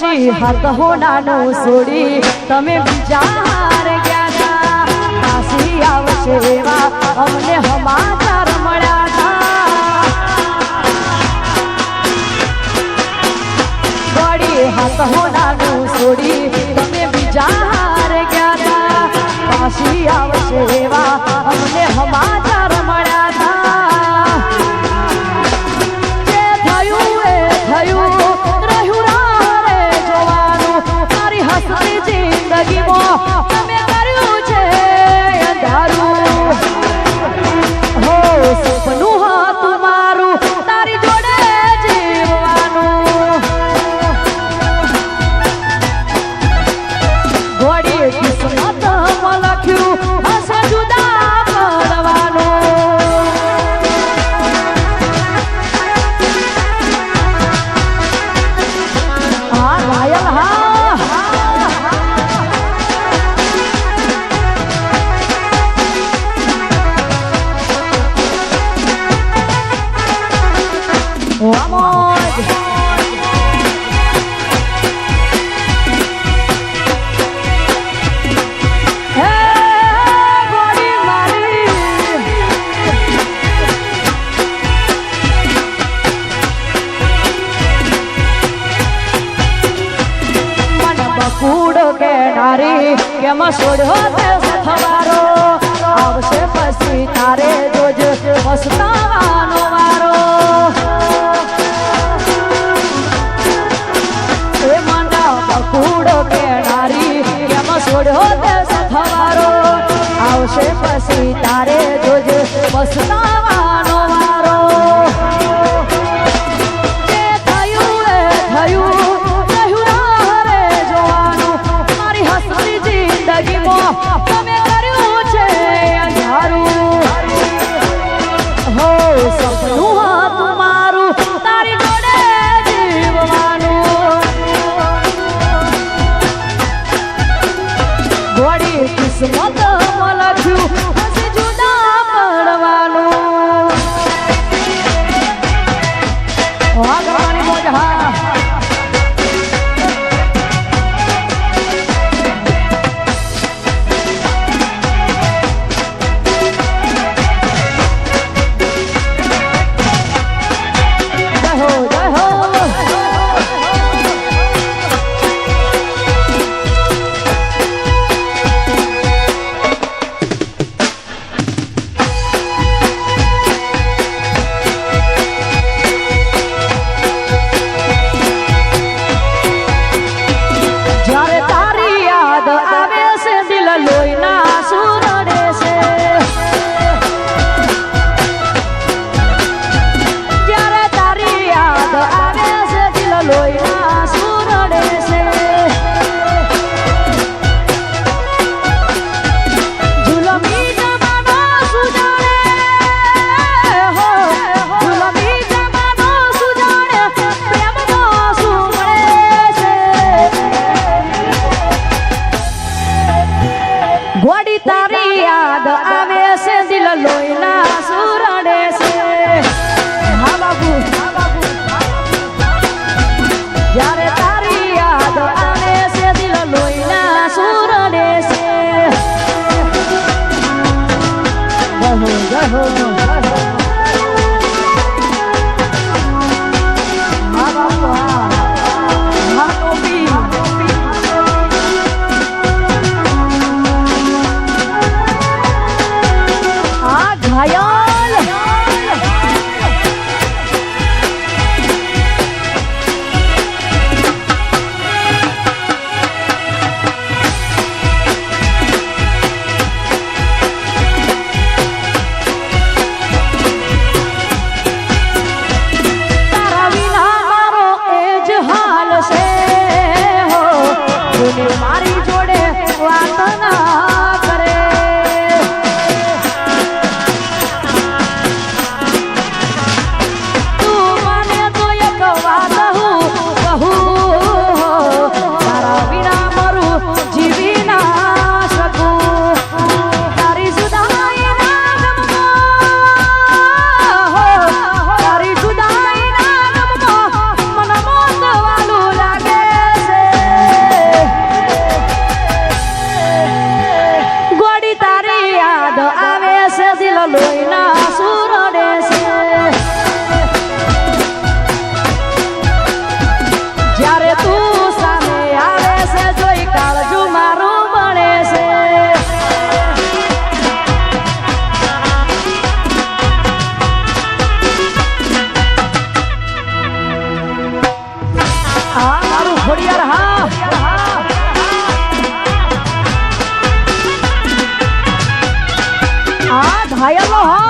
પછી હાથ હોનાનું છોડી તમે વિચાર ગયા કાશી આવશે એવા અમને સમાચાર મળ્યા હતા ગોળી હાથ હોનાનું છોડી તારી કેમ છોડ્યો તે સથવારો? આવશે પછી તારે રોજ પસ્તાવાનો વારો. એ મંડા પકૂડો કે નારી કેમ છોડ્યો તે સથવારો? આવશે પછી તારે રોજ પસ્તાવાનો vai rolando, vai rolando, vai. Khodiyar હા. આ ઘાયલો હા.